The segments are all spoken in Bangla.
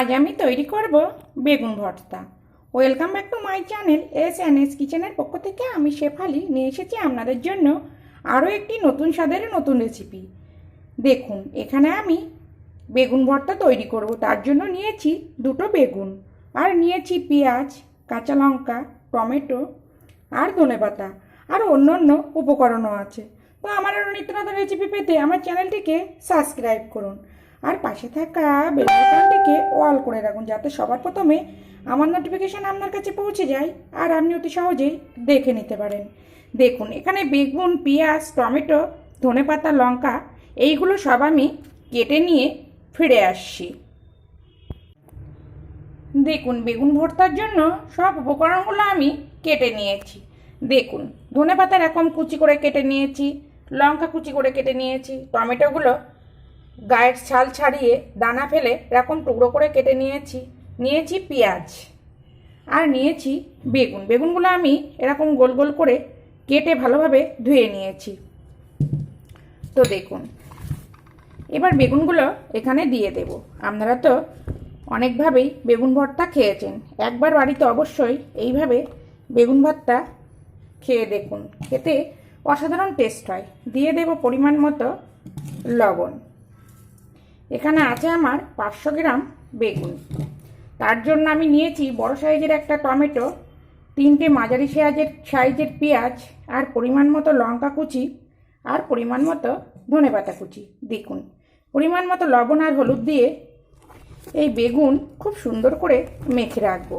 আজ আমি তৈরি করব বেগুন ভর্তা। Welcome back to my channel S N S কিচেনের পক্ষ থেকে আমি শেফালি নিয়ে এসেছি আপনাদের জন্য আরও একটি নতুন স্বাদের নতুন রেসিপি দেখুন, এখানে আমি বেগুন ভর্তা তৈরি করব। তার জন্য নিয়েছি দুটো বেগুন। আর নিয়েছি পেঁয়াজ, কাঁচা লঙ্কা, টমেটো আর ধনেপাতা আর অন্য অন্য উপকরণও আছে। তো আমার আরও নিত্য নতুন রেসিপি পেতে আমার চ্যানেলটিকে সাবস্ক্রাইব করুন। আর পাশে থাকা বেল অল করে রাখুন যাতে সবার প্রথমে আমার নোটিফিকেশান আপনার কাছে পৌঁছে যায় আর আপনি অতি সহজেই দেখে নিতে পারেন। দেখুন, এখানে বেগুন, পেঁয়াজ, টমেটো ধনেপাতা লঙ্কা, এইগুলো সব আমি কেটে নিয়ে ফিরে আসছি। দেখুন, বেগুন ভর্তার জন্য সব উপকরণগুলো আমি কেটে নিয়েছি। দেখুন, ধনে পাতা এরকম কুচি করে কেটে নিয়েছি, লঙ্কা কুচি করে কেটে নিয়েছি, টমেটোগুলো গায়ের ছাল ছাড়িয়ে দানা ফেলে এরকম টুকরো করে কেটে নিয়েছি। নিয়েছি পেঁয়াজ। আর নিয়েছি বেগুন। বেগুনগুলো আমি এরকম গোল গোল করে কেটে ভালোভাবে ধুয়ে নিয়েছি। তো দেখুন, এবার বেগুনগুলো এখানে দিয়ে দেব। আপনারা তো অনেকভাবেই বেগুন ভর্তা খেয়েছেন। একবার বাড়িতে অবশ্যই এইভাবে বেগুন ভর্তা খেয়ে দেখুন। খেতে অসাধারণ টেস্ট হয়। দিয়ে দেব পরিমাণ মতো লবণ। এখানে আছে আমার পাঁচশো গ্রাম বেগুন। তার জন্য আমি নিয়েছি বড় সাইজের একটা টমেটো, তিনটে মাঝারি সাইজের সাইজের পেঁয়াজ, আর পরিমাণ মতো লঙ্কা কুচি, আর পরিমাণ মতো ধনেপাতা কুচি। দেখুন, পরিমাণ মতো লবণ আর হলুদ দিয়ে এই বেগুন খুব সুন্দর করে মেখে রাখব।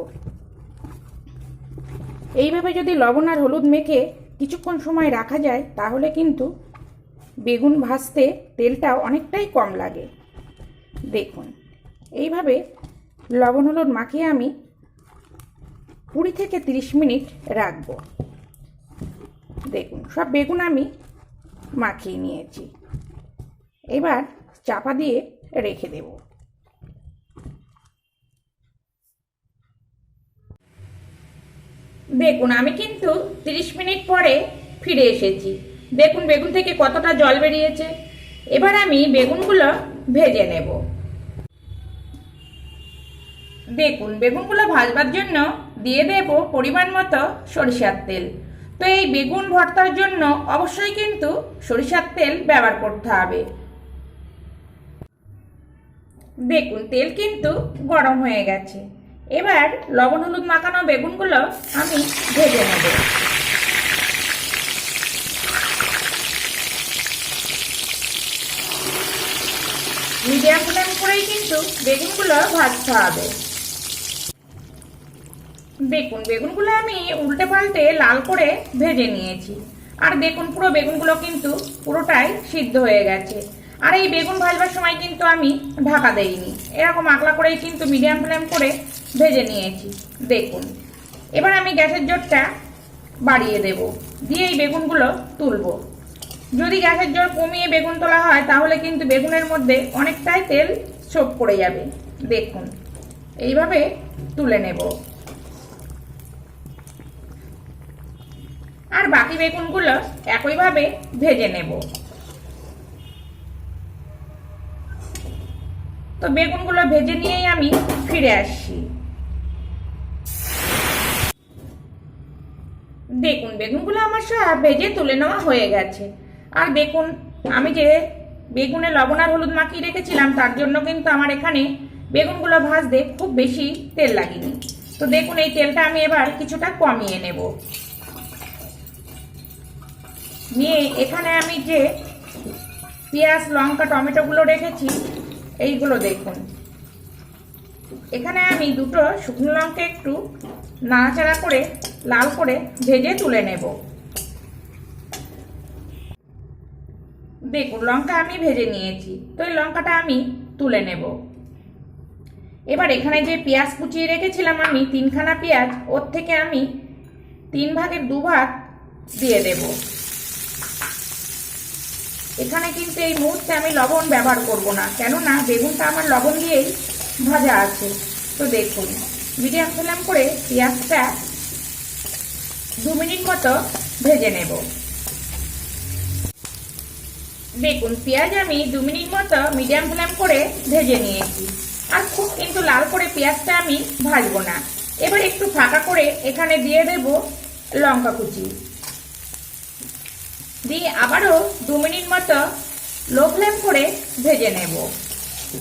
এইভাবে যদি লবণ আর হলুদ মেখে কিছুক্ষণ সময় রাখা যায়, তাহলে কিন্তু বেগুন ভাজতে তেলটা অনেকটাই কম লাগে। দেখুন। এইভাবে লবণ, হলুদ মাখিয়ে আমি কুড়ি থেকে তিরিশ মিনিট রাখব। দেখুন, সব বেগুন আমি মাখিয়ে নিয়েছি। এবার চাপা দিয়ে রেখে দেব। দেখুন, আমি কিন্তু তিরিশ মিনিট পরে ফিরে এসেছি। দেখুন, বেগুন থেকে কতটা জল বেরিয়েছে। এবার আমি বেগুনগুলো ভেজে নেব। দেখুন, বেগুনগুলো ভাজবার জন্য দিয়ে দেব পরিমাণ মতো সরিষার তেল। তো এই বেগুন ভর্তার জন্য অবশ্যই কিন্তু সরিষার তেল ব্যবহার করতে হবে। দেখুন, তেল কিন্তু গরম হয়ে গেছে। এবার লবণ হলুদ মাখানো বেগুনগুলো আমি ভেজে নেব। মিডিয়াম ফ্লেম করেই কিন্তু বেগুনগুলো ভাজতে হবে। দেখুন, বেগুনগুলো আমি উল্টে পাল্টে লাল করে ভেজে নিয়েছি। আর দেখুন, পুরো বেগুনগুলো কিন্তু পুরোটাই সিদ্ধ হয়ে গেছে। আর এই বেগুন ভাজবার সময় কিন্তু আমি ঢাকা দেইনি। এরকম আকলা করেই কিন্তু মিডিয়াম ফ্লেম করে ভেজে নিয়েছি। দেখুন, এবার আমি গ্যাসের জোরটা বাড়িয়ে দেব। দিয়ে এই বেগুনগুলো তুলবো। যদি গ্যাসের জোর কমিয়ে বেগুন তোলা হয়, তাহলে কিন্তু বেগুনের মধ্যে অনেকটাই তেল ছোপ পড়ে যাবে। দেখুন, এইভাবে তুলে নেব। আর বাকি বেগুনগুলো একইভাবে ভেজে নেব। তো বেগুনগুলো ভেজে নিয়েই আমি ফিরে আসছি। দেখুন, বেগুনগুলো আমার সব ভেজে তুলে নেওয়া হয়ে গেছে। আর দেখুন আমি যে বেগুনে লবণ আর হলুদ মাখিয়ে রেখেছিলাম, তার জন্য কিন্তু আমার এখানে বেগুনগুলো ভাজতে খুব বেশি তেল লাগেনি। তো দেখুন, এই তেলটা আমি এবার কিছুটা কমিয়ে নেব। নিয়ে এখানে আমি যে পেঁয়াজ, লঙ্কা, টমেটোগুলো রেখেছি, এইগুলো দেখুন। এখানে আমি দুটো শুকনো লঙ্কা একটু নাড়াচাড়া করে, লাল করে ভেজে তুলে নেব। দেখুন, লঙ্কা আমি ভেজে নিয়েছি, তো এই লঙ্কাটা আমি তুলে নেব। এবার এখানে যে পেঁয়াজ কুচিয়ে রেখেছিলাম আমি, তিনখানা পেঁয়াজ, ওর থেকে আমি তিন ভাগের দু ভাগ দিয়ে দেব। এখানে কিন্তু এই মুহূর্তে আমি লবণ ব্যবহার করব না, কেননা বেগুনটা আমার লবণ দিয়েই ভাজা আছে। তো দেখুন, মিডিয়াম ফ্লেম করে পেঁয়াজটা দু মিনিট মতো ভেজে নেব। দেখুন, পেঁয়াজ আমি দু মিনিট মতো মিডিয়াম ফ্লেম করে ভেজে নিয়েছি, আর খুব কিন্তু লাল করে পেঁয়াজটা আমি ভাজবো না। এবার একটু ফাঁকা করে এখানে দিয়ে দেব লঙ্কা কুচি। দিয়ে আবারও দু মিনিট মতো লো ফ্লেম করে ভেজে নেব।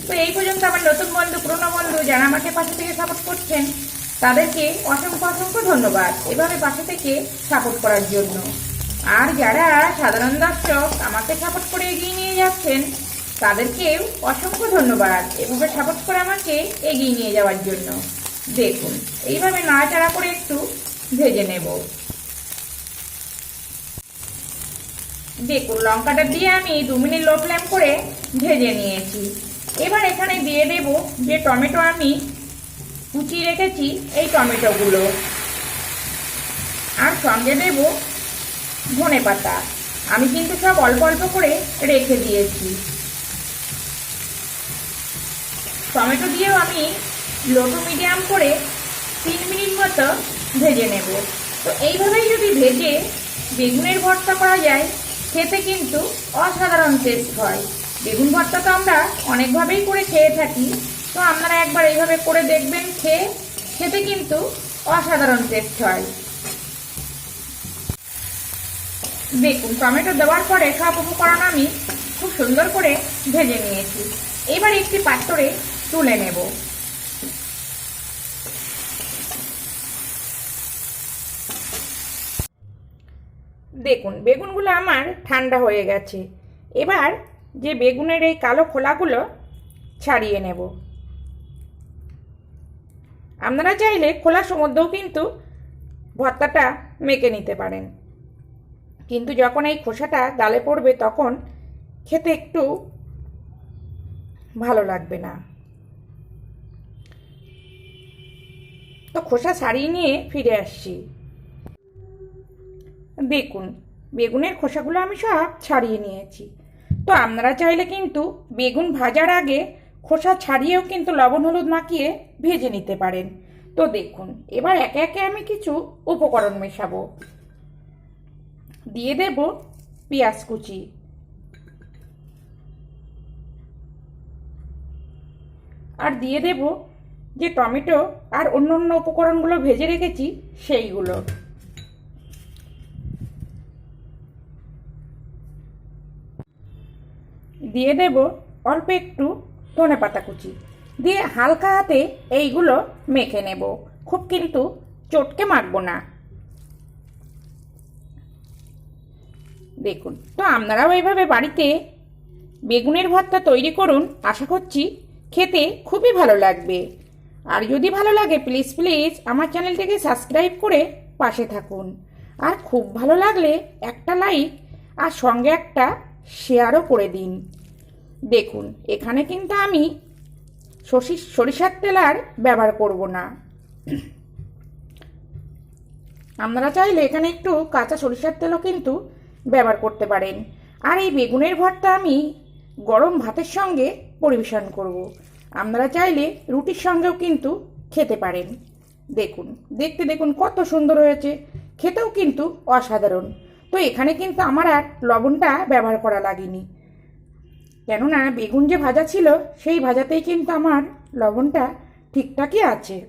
তো এই পর্যন্ত আমার নতুন বন্ধু, পুরনো বন্ধু যারা আমাকে পাশে থেকে সাপোর্ট করছেন, তাদেরকে অসংখ্য অসংখ্য ধন্যবাদ এভাবে পাশে থেকে সাপোর্ট করার জন্য। আর যারা সাধারণ দর্শক আমাকে সাপোর্ট করে এগিয়ে নিয়ে যাচ্ছেন, তাদেরকেও অসংখ্য ধন্যবাদ এভাবে সাপোর্ট করে আমাকে এগিয়ে নিয়ে যাওয়ার জন্য। দেখুন, এইভাবে নাড়াচাড়া করে একটু ভেজে নেব। দেখুন, লঙ্কাটা দিয়ে আমি দু মিনিট লো ফ্লেম করে ভেজে নিয়েছি। এবার এখানে দিয়ে দেব যে টমেটো আমি কুচিয়ে রেখেছি, এই টমেটোগুলো। আর সঙ্গে দেব ধনে পাতা। আমি কিন্তু সব অল্প অল্প করে রেখে দিয়েছি। টমেটো দিয়েও আমি লো টু মিডিয়াম করে তিন মিনিট মতো ভেজে নেব। তো এইভাবেই যদি ভেজে বেগুনের ভর্তা করা যায় খেতে কিন্তু অসাধারণ টেস্ট হয়। বেগুন ভর্তা তো আমরা অনেকভাবেই করে খেয়ে থাকি, তো আপনারা একবার এইভাবে করে দেখবেন, খেয়ে খেতে কিন্তু অসাধারণ টেস্ট হয়। দেখুন, টমেটো দেওয়ার পরে সব উপকরণ আমি খুব সুন্দর করে ভেজে নিয়েছি। এবার একটি পাত্রে তুলে নেব। দেখুন বেগুনগুলো আমার ঠান্ডা হয়ে গেছে। এবার যে বেগুনের এই কালো খোলাগুলো ছাড়িয়ে নেব। আপনারা চাইলে খোলা সমুদ্রেও কিন্তু ভর্তাটা মেখে নিতে পারেন। কিন্তু যখন এই খোসাটা গালে পড়বে তখন খেতে একটু ভালো লাগবে না। তো খোসা ছাড়িয়ে নিয়ে ফিরে আসছি। দেখুন বেগুনের খোসাগুলো আমি সব ছাড়িয়ে নিয়েছি। তো আপনারা চাইলে কিন্তু বেগুন ভাজার আগে খোসা ছাড়িয়েও কিন্তু লবণ হলুদ মাখিয়ে ভেজে নিতে পারেন। তো দেখুন, এবার একে একে আমি কিছু উপকরণ মেশাবো। দিয়ে দেব পেঁয়াজ কুচি। আর দিয়ে দেব যে টমেটো আর অন্য অন্য উপকরণগুলো ভেজে রেখেছি সেইগুলো। দিয়ে দেব অল্প একটু ধনে পাতা কুচি। দিয়ে হালকা হাতে এইগুলো মেখে নেব। খুব কিন্তু চটকে মাখবো না। দেখুন, তো আপনারাও এইভাবে বাড়িতে বেগুনের ভর্তা তৈরি করুন, আশা করছি খেতে খুবই ভালো লাগবে। আর যদি ভালো লাগে, প্লিজ প্লিজ আমার চ্যানেলটিকে সাবস্ক্রাইব করে পাশে থাকুন। আর খুব ভালো লাগলে একটা লাইক আর সঙ্গে একটা শেয়ারও করে দিন। দেখুন, এখানে কিন্তু আমি সরষি সরিষার তেল আর ব্যবহার করব না। আপনারা চাইলে এখানে একটু কাঁচা সরিষার তেলও কিন্তু ব্যবহার করতে পারেন। আর এই বেগুনের ভর্তা আমি গরম ভাতের সঙ্গে পরিবেশন করব। আপনারা চাইলে রুটির সঙ্গেও কিন্তু খেতে পারেন। দেখুন, দেখতে দেখুন কত সুন্দর হয়েছে। খেতেও কিন্তু অসাধারণ। তো এখানে কিন্তু আমার আর লবণটা ব্যবহার করা লাগেনি। কেননা বেগুন যে ভাজা ছিল, সেই ভাজাতেই কিন্তু আমার লবণটা ঠিকঠাকই আছে।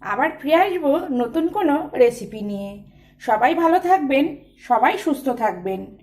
আবার ফিরে আসব নতুন কোনো রেসিপি নিয়ে। সবাই ভালো থাকবেন, সবাই সুস্থ থাকবেন।